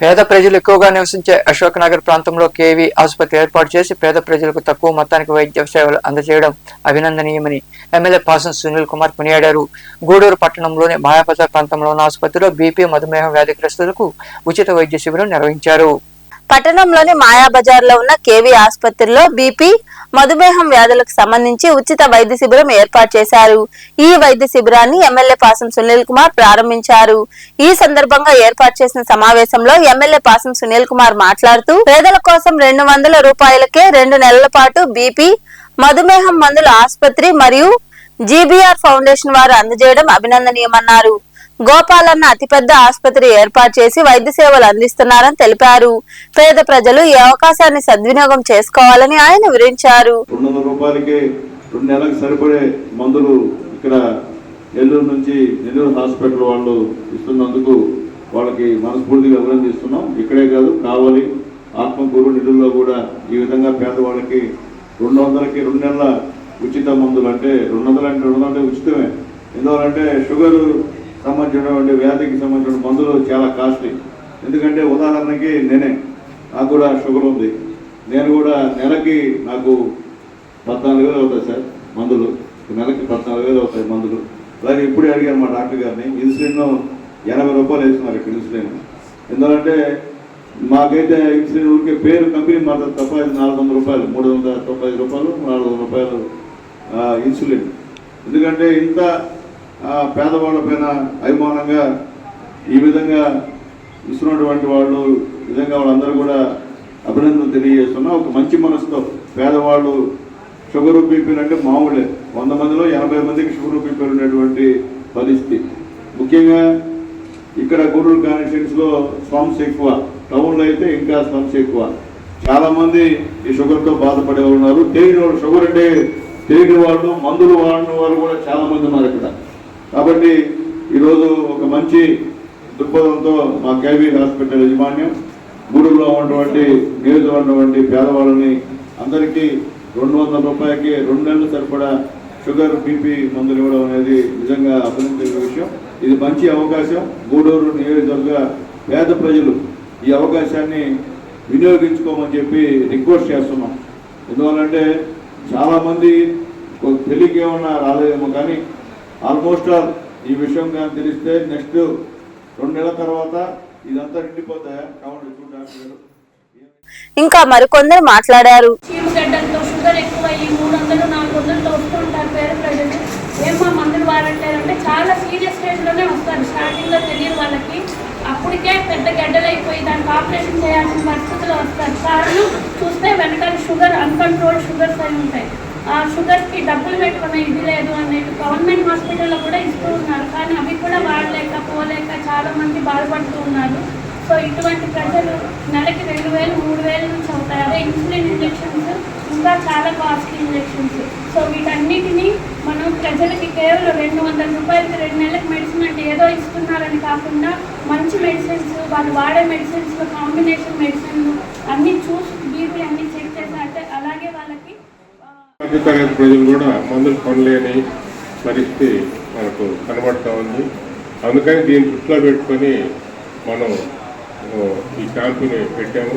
పేద ప్రజలు ఎక్కువగా నివసించే అశోక్ నగర్ ప్రాంతంలో కేవీ ఆసుపత్రి ఏర్పాటు చేసి పేద ప్రజలకు తక్కువ మొత్తానికి వైద్య సేవలు అందజేయడం అభినందనీయమని ఎమ్మెల్యే పాసం సునీల్ కుమార్ కొనియాడారు. గూడూరు పట్టణంలోని మాయాబజార్ ప్రాంతంలో ఉన్న ఆసుపత్రిలో బీపీ మధుమేహం వ్యాధిగ్రస్తులకు ఉచిత వైద్య శిబిరం నిర్వహించారు. పట్టణంలోని మాయాబజార్లో ఉన్న కేవీ ఆసుపత్రిలో బీపీ మధుమేహం వ్యాధులకు సంబంధించి ఉచిత వైద్య శిబిరం ఏర్పాటు చేశారు. ఈ వైద్య శిబిరాన్ని ఎమ్మెల్యే పాసం సునీల్ కుమార్ ప్రారంభించారు. ఈ సందర్భంగా ఏర్పాటు చేసిన సమావేశంలో ఎమ్మెల్యే పాసం సునీల్ కుమార్ మాట్లాడుతూ పేదల కోసం రెండు వందల రూపాయలకే రెండు నెలల పాటు బీపీ మధుమేహం మందుల ఆసుపత్రి మరియు జీబీఆర్ ఫౌండేషన్ వారు అందజేయడం అభినందనీయమన్నారు. గోపాలన్న అతిపెద్ద ఆసుపత్రి ఏర్పాటు చేసి వైద్య సేవలు అందిస్తున్నారని తెలిపారు. పేద ప్రజలు ఈ అవకాశాన్ని సద్వినియోగం చేసుకోవాలని ఆయన వివరించారు. రెండు వందల రూపాయలకి రెండు నెలలకు సరిపడే మందులు ఇక్కడ నెల్లూరు నుంచి నెల్లూరు హాస్పిటల్ వాళ్ళు ఇస్తున్నందుకు వాళ్ళకి మనస్ఫూర్తిగా అభినందిస్తున్నాం. ఇక్కడే కాదు కావాలి ఆత్మకూరు నిధుల్లో కూడా ఈ విధంగా పేదవాళ్ళకి రెండు వందలకి రెండు నెలల ఉచిత మందులు అంటే రెండు వందలు అంటే రెండు వందలు ఉచితమే. ఎందువలంటే షుగరు సంబంధించినటువంటి వ్యాధికి సంబంధించిన మందులు చాలా కాస్ట్లీ. ఎందుకంటే ఉదాహరణకి నేనే. నాకు కూడా షుగర్ ఉంది. నేను కూడా నెలకి నాకు పద్నాలుగు వేలు అవుతాయి సార్ మందులు. నెలకి పద్నాలుగు వేలు అవుతాయి మందులు. అలాగే ఇప్పుడే అడిగాను మా డాక్టర్ గారిని ఇన్సులిన్ ఎనభై రూపాయలు వేస్తున్నారు ఇక్కడ ఇన్సులిన్. ఎందుకంటే మాకైతే ఇన్సులిన్ ఊరికే పేరు కంపెనీ మాత్రం తప్ప నాలుగు వందల రూపాయలు మూడు వందల తొంభై ఐదు రూపాయలు నాలుగు వందల రూపాయలు ఇన్సులిన్. ఎందుకంటే ఇంత పేదవాళ్ళ పైన అభిమానంగా ఈ విధంగా ఇస్తున్నటువంటి వాళ్ళు విధంగా వాళ్ళందరూ కూడా అభినందనలు తెలియజేస్తున్నా. ఒక మంచి మనసుతో పేదవాళ్ళు షుగర్ బీపీలు అంటే మామూలే. వంద మందిలో ఎనభై మందికి షుగర్ బీపీలు ఉండేటువంటి పరిస్థితి. ముఖ్యంగా ఇక్కడ గూడూరు కాన్స్టిట్యూన్స్లో స్లమ్స్ ఎక్కువ. టౌన్లో అయితే ఇంకా స్లమ్స్ ఎక్కువ. చాలామంది ఈ షుగర్తో బాధపడే ఉన్నారు. తెలియని వాళ్ళు షుగర్ అంటే తెలియని వాళ్ళు మందులు వాడిన వాళ్ళు కూడా చాలామంది ఉన్నారు ఇక్కడ. కాబట్టి ఈరోజు ఒక మంచి దృక్పథంతో మా కేవీ హాస్పిటల్ యజమాన్యం గూడూరులో ఉన్నటువంటి నియోజకవర్గం ఉన్నటువంటి పేదవాళ్ళని అందరికీ రెండు వందల రూపాయలకి రెండు నెలలు సరిపడా షుగర్ బీపీ మందులు ఇవ్వడం అనేది నిజంగా అభినందించిన విషయం. ఇది మంచి అవకాశం. గూడూరు నియోజకవర్గ పేద ప్రజలు ఈ అవకాశాన్ని వినియోగించుకోమని చెప్పి రిక్వెస్ట్ చేస్తున్నాం. ఎందువల్లంటే చాలామంది ఒక పెళ్ళికి ఏమన్నా రాలేదేమో కానీ ఆల్మోస్ట్ ఆల్ ఈ విషయం కానీ తెలిస్తే నెక్స్ట్ రెండు నెలల తర్వాత ఇదంతా నిండిపోతాయా? కావాలి చూడు డాక్టర్ గారు ఇంకా మరికొందరు మాట్లాడారు. చీమగడ్డలతో షుగర్ ఎక్కువ ఈ మూడు వందలు నాలుగు వందలతో వస్తుంటారు పేద ప్రజలు ఏమో మందులు వాడట్లేదంటే చాలా సీరియస్ స్టేజ్లోనే వస్తారు. స్టార్టింగ్లో తెలియదు వాళ్ళకి అప్పటికే పెద్ద గడ్డలైపోయి దానికి ఆపరేషన్ చేయాల్సిన పరిస్థితులు వస్తారు. కారణం చూస్తే వెనకాల షుగర్ అన్కంట్రోల్ షుగర్స్ అయి ఉంటాయి. షుగర్కి డబ్బులు పెట్టుకున్న ఇది లేదు అనేది గవర్నమెంట్ హాస్పిటల్లో కూడా ఇస్తూ ఉన్నారు. కానీ అవి కూడా వాడలేక పోలేక చాలామంది బాధపడుతూ ఉన్నారు. సో ఇటువంటి ప్రజలు నెలకి రెండు వేలు మూడు వేల నుంచి అవుతాయి. అదే ఇన్సులిన్ ఇంజెక్షన్స్ ఇంకా చాలా కాస్ట్లీ ఇంజెక్షన్స్. సో వీటన్నిటిని మనం ప్రజలకి కేవలం రెండు వందల రూపాయలకి రెండు నెలలకు మెడిసిన్ అంటే ఏదో ఇస్తున్నారని కాకుండా మంచి మెడిసిన్స్ వాళ్ళు వాడే మెడిసిన్స్ కాంబినేషన్ మెడిసిన్ అన్నీ చూసి బీపీ అన్ని చెక్ చేసి అంటే అలాగే వాళ్ళకి మధ్య తరగతి ప్రజలు కూడా మందులు కొనలేని పరిస్థితి మనకు కనబడతా ఉంది. అందుకని దీన్ని దృష్టిలో పెట్టుకొని మనం ఈ క్యాంపుని పెట్టాము.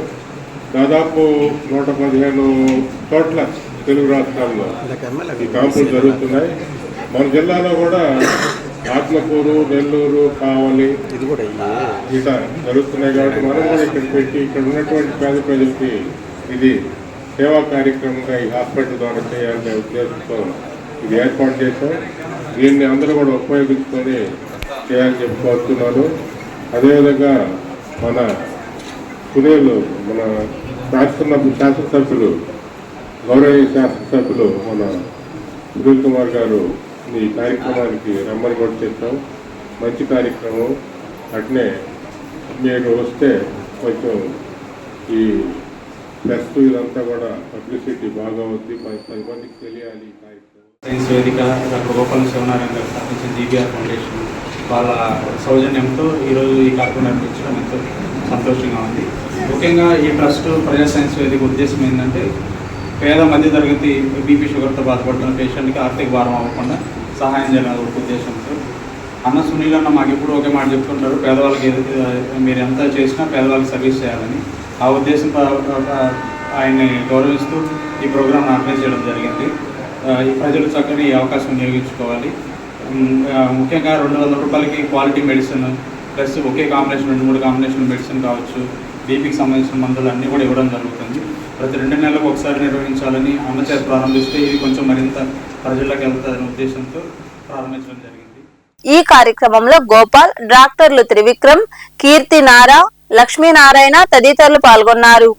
దాదాపు నూట పదిహేను చోట్ల తెలుగు రాష్ట్రాల్లో ఈ క్యాంపులు జరుగుతున్నాయి. మన జిల్లాలో కూడా ఆత్మకూరు నెల్లూరు కావలి ఇట జరుగుతున్నాయి కాబట్టి మనం కూడా ఇక్కడ పెట్టి ఇక్కడ ఉన్నటువంటి పేద ప్రజలకి ఇది సేవా కార్యక్రమంగా ఈ హాస్పిటల్ ద్వారా చేయాలనే ఉద్దేశంతో ఇది ఏర్పాటు చేశాం దీన్ని అందరూ కూడా ఉపయోగించుకొని చేయాలని చెప్పి కోరుతున్నాను. అదేవిధంగా మన సునీలు మన శాసన శాసనసభ్యులు గౌరవ శాసనసభ్యులు మన సునీల్ కుమార్ గారు ఈ కార్యక్రమానికి రమ్మని కూడా చెప్పాం. మంచి కార్యక్రమం. అట్నే మీరు వస్తే కొంచెం ఈ ప్లస్ ఇదంతా కూడా పబ్లిసిటీ బాగా అవుద్ది పది మందికి తెలియాలి. సైన్స్ వేదిక డాక్టర్ గోపాల శివనారాయణ గారు స్థాపించిన జీబీఆర్ ఫౌండేషన్ వాళ్ళ సౌజన్యంతో ఈరోజు ఈ కార్యక్రమం నడిపించడం ఎంతో సంతోషంగా ఉంది. ముఖ్యంగా ఈ ట్రస్ట్ ప్రజా సైన్స్ వేదిక ఉద్దేశం ఏంటంటే పేద మధ్య తరగతి బీపీ షుగర్తో బాధపడుతున్న పేషెంట్కి ఆర్థిక భారం అవ్వకుండా సహాయం చేయాలనే ఉద్దేశంతో అన్న సునీల్ అన్న మాకు ఎప్పుడు ఒకే మాట చెప్తుంటారు పేదవాళ్ళకి మీరు ఎంత చేసినా పేదవాళ్ళకి సర్వీస్ చేయాలని. ఆ ఉద్దేశం ఆయన్ని గౌరవిస్తూ ఈ ప్రోగ్రామ్ ఆర్గనైజ్ చేయడం జరిగింది. ఈ ప్రజలు చక్కని ఈ అవకాశం వినియోగించుకోవాలి. ముఖ్యంగా రెండు వందల రూపాయలకి క్వాలిటీ మెడిసిన్ ప్లస్ ఒకే కాంబినేషన్ రెండు మూడు కాంబినేషన్ మెడిసిన్ కావచ్చు బీపీకి సంబంధించిన మందులు అన్నీ కూడా ఇవ్వడం జరుగుతుంది. ప్రతి రెండు నెలలకు ఒకసారి నిర్వహించాలని అన్నచేత ప్రారంభిస్తే ఇది కొంచెం మరింత ప్రజలకు వెళ్తారనే ఉద్దేశంతో ప్రారంభించడం జరిగింది. ఈ కార్యక్రమంలో గోపాల్ డాక్టర్లు త్రివిక్రమ్ కీర్తి నారా లక్ష్మీనారాయణ తదితరులు పాల్గొన్నారు.